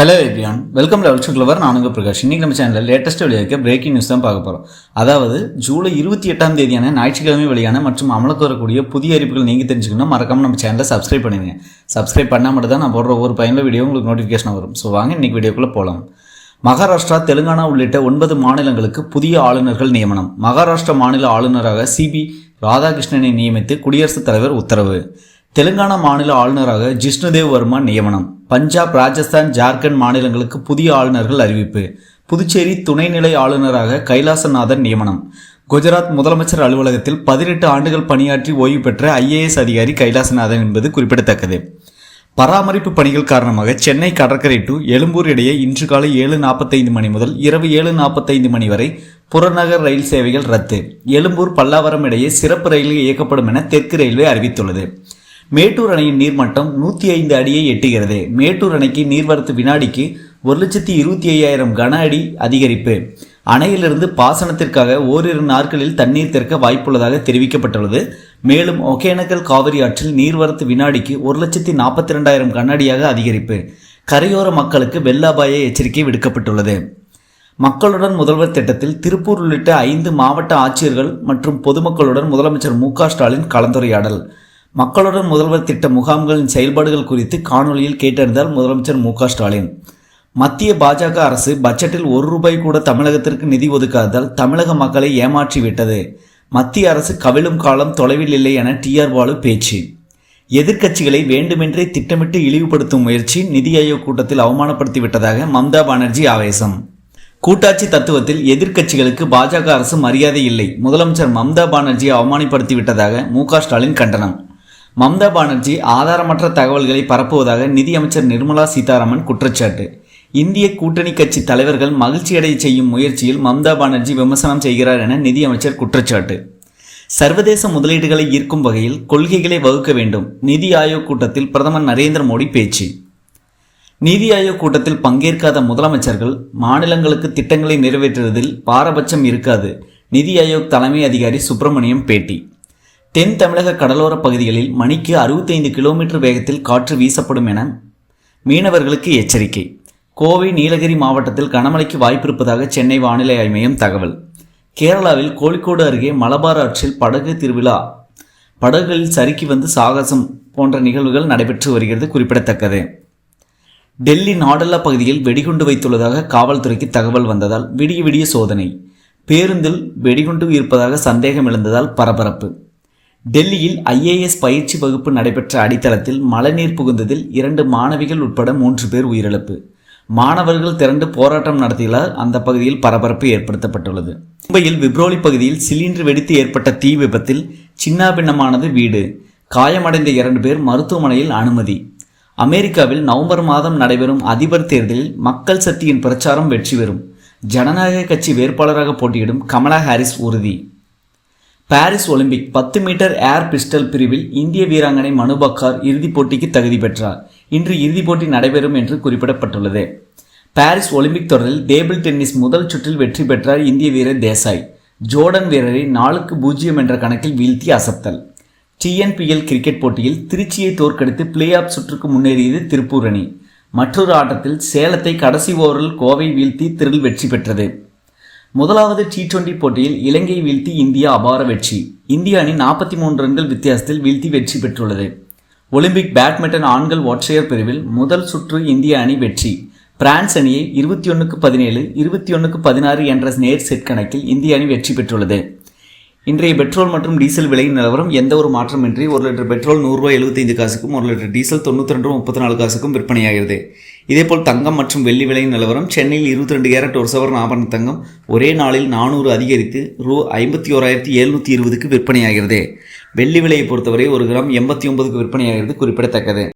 Hello everyone welcome லெவல் சுக்லவர் நானுங்க பிரகாஷ். இன்றைக்கி நம்ம சேனலில் லேட்டஸ்ட் வெளியாக பிரேக்கிங் நியூஸ் தான் பார்க்க போகிறோம் அதாவது ஜூலை இருபத்தி எட்டாம் தேதியான ஞாயிற்றுக்கிழமை வெளியான மற்றும் அமலுக்கு வரக்கூடிய புதிய அறிவிப்புகள் நீங்கள் தெரிஞ்சுக்கணும் மறக்காமல் நம்ம சேனலை சப்ஸ்கிரைப் பண்ணிடுங்க. சப்ஸ்கிரைப் பண்ணால் மட்டும் தான் நான் போடுற ஒவ்வொரு பயனில் வீடியோ உங்களுக்கு நோட்டிஃபிகேஷன் வரும். ஸோ வாங்க இன்றைக்கி வீடியோக்குள்ளே போகலாம் மகாராஷ்டிரா தெலுங்கானா உள்ளிட்ட ஒன்பது மாநிலங்களுக்கு புதிய ஆளுநர்கள் நியமனம். மகாராஷ்டிரா மாநில ஆளுநராக சிபி ராதாகிருஷ்ணனை நியமித்து குடியரசுத் தலைவர் உத்தரவு. தெலுங்கானா மாநில ஆளுநராக ஜிஷ்ணுதேவ் வர்மா நியமனம். பஞ்சாப் ராஜஸ்தான் ஜார்க்கண்ட் மாநிலங்களுக்கு புதிய ஆளுநர்கள் அறிவிப்பு. புதுச்சேரி துணைநிலை ஆளுநராக கைலாசநாதன் நியமனம். குஜராத் முதலமைச்சர் அலுவலகத்தில் பதினெட்டு ஆண்டுகள் பணியாற்றி ஓய்வு பெற்ற ஐஏஎஸ் அதிகாரி கைலாசநாதன் என்பது குறிப்பிடத்தக்கது. பராமரிப்பு பணிகள் காரணமாக சென்னை கடற்கரை டு எழும்பூர் இடையே இன்று காலை ஏழு நாற்பத்தைந்து மணி முதல் இரவு ஏழு நாற்பத்தைந்து மணி வரை புறநகர் ரயில் சேவைகள் ரத்து. எழும்பூர் பல்லாவரம் இடையே சிறப்பு ரயில்கள் இயக்கப்படும் என தெற்கு ரயில்வே அறிவித்துள்ளது. மேட்டூர் அணையின் நீர்மட்டம் நூற்றி ஐந்து அடியை எட்டுகிறது. மேட்டூர் அணைக்கு நீர்வரத்து வினாடிக்கு ஒரு லட்சத்தி இருபத்தி ஐயாயிரம் கன அடி அதிகரிப்பு. அணையிலிருந்து பாசனத்திற்காக ஓரிரு நாட்களில் தண்ணீர் திறக்க வாய்ப்புள்ளதாக தெரிவிக்கப்பட்டுள்ளது. மேலும் ஒகேனக்கல் காவிரி ஆற்றில் நீர்வரத்து வினாடிக்கு ஒரு லட்சத்தி நாற்பத்தி ரெண்டாயிரம் கண்ணாடியாக அதிகரிப்பு. கரையோர மக்களுக்கு வெள்ள அபாய எச்சரிக்கை விடுக்கப்பட்டுள்ளது. மக்களுடன் முதல்வர் திட்டத்தில் திருப்பூர் உள்ளிட்ட ஐந்து மாவட்ட ஆட்சியர்கள் மற்றும் பொதுமக்களுடன் முதலமைச்சர் மு க ஸ்டாலின் கலந்துரையாடல். மக்களுடன் முதல்வர் திட்ட முகாம்களின் செயல்பாடுகள் குறித்து காணொலியில் கேட்டறிந்தார் முதலமைச்சர் மு ஸ்டாலின். மத்திய பாஜக அரசு பட்ஜெட்டில் ஒரு ரூபாய் கூட தமிழகத்திற்கு நிதி ஒதுக்காததால் தமிழக மக்களை ஏமாற்றிவிட்டது. மத்திய அரசு கவிழும் காலம் தொலைவில் இல்லை என டிஆர் பாலு பேச்சு. எதிர்க்கட்சிகளை வேண்டுமென்றே திட்டமிட்டு இழிவுபடுத்தும் முயற்சி நிதி ஆயோக் கூட்டத்தில் அவமானப்படுத்தி விட்டதாக மம்தா பானர்ஜி ஆவேசம். கூட்டாட்சி தத்துவத்தில் எதிர்க்கட்சிகளுக்கு பாஜக அரசு மரியாதை இல்லை. முதலமைச்சர் மம்தா பானர்ஜியை அவமானப்படுத்தி விட்டதாக மு ஸ்டாலின் கண்டனம். மம்தா பானர்ஜி ஆதாரமற்ற தகவல்களை பரப்புவதாக நிதியமைச்சர் நிர்மலா சீதாராமன் குற்றச்சாட்டு. இந்திய கூட்டணி கட்சி தலைவர்கள் மகிழ்ச்சியடைய செய்யும் முயற்சியில் மம்தா பானர்ஜி விமர்சனம் செய்கிறார் என நிதியமைச்சர் குற்றச்சாட்டு. சர்வதேச முதலீடுகளை ஈர்க்கும் வகையில் கொள்கைகளை வகுக்க வேண்டும். நிதி ஆயோக் கூட்டத்தில் பிரதமர் நரேந்திர மோடி பேச்சு. நிதி ஆயோக் கூட்டத்தில் பங்கேற்காத முதலமைச்சர்கள் மாநிலங்களுக்கு திட்டங்களை நிறைவேற்றுவதில் பாரபட்சம் இருக்காது. நிதி ஆயோக் தலைமை அதிகாரி சுப்பிரமணியம் பேட்டி. தென் தமிழக கடலோர பகுதிகளில் மணிக்கு அறுபத்தைந்து கிலோமீட்டர் வேகத்தில் காற்று வீசப்படும் என மீனவர்களுக்கு எச்சரிக்கை. கோவை நீலகிரி மாவட்டத்தில் கனமழைக்கு வாய்ப்பிருப்பதாக சென்னை வானிலை ஆய்வு மையம் தகவல். கேரளாவில் கோழிக்கோடு அருகே மலபார் ஆற்றில் படகு திருவிழா. படகுகளில் சறுக்கி வந்து சாகசம் போன்ற நிகழ்வுகள் நடைபெற்று வருகிறது குறிப்பிடத்தக்கது. டெல்லி நாடல்லா பகுதியில் வெடிகுண்டு வைத்துள்ளதாக காவல்துறைக்கு தகவல் வந்ததால் விடிய விடிய சோதனை. பேருந்தில் வெடிகுண்டு இருப்பதாக சந்தேகம் எழுந்ததால் பரபரப்பு. டெல்லியில் ஐஏஎஸ் பயிற்சி வகுப்பு நடைபெற்ற அடித்தளத்தில் மழைநீர் புகுந்ததில் இரண்டு மாணவிகள் உட்பட மூன்று பேர் உயிரிழப்பு. மாணவர்கள் திரண்டு போராட்டம் நடத்தியதால் அந்த பகுதியில் பரபரப்பு ஏற்படுத்தப்பட்டுள்ளது. மும்பையில் விப்ரோலி பகுதியில் சிலிண்டர் வெடித்து ஏற்பட்ட தீ விபத்தில் சின்னாபின்னமானது வீடு. காயமடைந்த இரண்டு பேர் மருத்துவமனையில் அனுமதி. அமெரிக்காவில் நவம்பர் மாதம் நடைபெறும் அதிபர் தேர்தலில் மக்கள் சக்தியின் பிரச்சாரம் வெற்றி பெறும். ஜனநாயக கட்சி வேட்பாளராக போட்டியிடும் கமலா ஹாரிஸ் உறுதி. பாரிஸ் ஒலிம்பிக் பத்து மீட்டர் ஏர் பிஸ்டல் பிரிவில் இந்திய வீராங்கனை மனு பக்கார் இறுதிப் போட்டிக்கு தகுதி பெற்றார். இன்று இறுதிப் போட்டி நடைபெறும் என்று குறிப்பிடப்பட்டுள்ளது. பாரிஸ் ஒலிம்பிக் தொடரில் டேபிள் டென்னிஸ் முதல் சுற்றில் வெற்றி பெற்றார் இந்திய வீரர் தேசாய். ஜோர்டன் வீரரை நாலுக்கு பூஜ்ஜியம் என்ற கணக்கில் வீழ்த்தி அசத்தல். டிஎன்பிஎல் கிரிக்கெட் போட்டியில் திருச்சியை தோற்கடித்து பிளே ஆஃப் சுற்றுக்கு முன்னேறியது திருப்பூர் அணி. மற்றொரு ஆட்டத்தில் சேலத்தை கடைசி ஓவரில் கோவை வீழ்த்தி திரில் வெற்றி பெற்றது. முதலாவது டி டுவெண்டி போட்டியில் இலங்கை வீழ்த்தி இந்தியா அபார வெற்றி. இந்திய அணி நாற்பத்தி மூன்று ரன்கள் வித்தியாசத்தில் வீழ்த்தி வெற்றி பெற்றுள்ளது. ஒலிம்பிக் பேட்மிண்டன் ஆண்கள் ஒற்றையர் பிரிவில் முதல் சுற்று இந்திய அணி வெற்றி. பிரான்ஸ் அணியை இருபத்தி ஒன்றுக்கு பதினேழு இருபத்தி ஒன்றுக்கு பதினாறு என்ற நேர் செட் கணக்கில் இந்திய அணி வெற்றி பெற்றுள்ளது. இன்றைய பெட்ரோல் மற்றும் டீசல் விலை நிலவரம் எந்த ஒரு மாற்றமின்றி ஒரு லிட்டர் பெட்ரோல் நூறுரூவா எழுபத்தைந்து காசுக்கும் ஒரு லிட்டர் டீசல் தொண்ணூற்றி ரெண்டு முப்பத்தி நாலு காசுக்கும் விற்பனையாகிறது. இதேபோல் தங்கம் மற்றும் வெள்ளி விலை நிலவரம் சென்னையில் இருபத்தி ரெண்டு கேரட் ஒரு சவரன் ஆபரண தங்கம் ஒரே நாளில் நானூறு அதிகரித்து ரூ ஐம்பத்தி ஓராயிரத்தி எழுநூற்றி இருபதுக்கு விற்பனையாகிறது. வெள்ளி விலையை பொறுத்தவரை ஒரு கிராம் எண்பத்தி ஒன்பதுக்கு விற்பனையாகிறது குறிப்பிடத்தக்கது.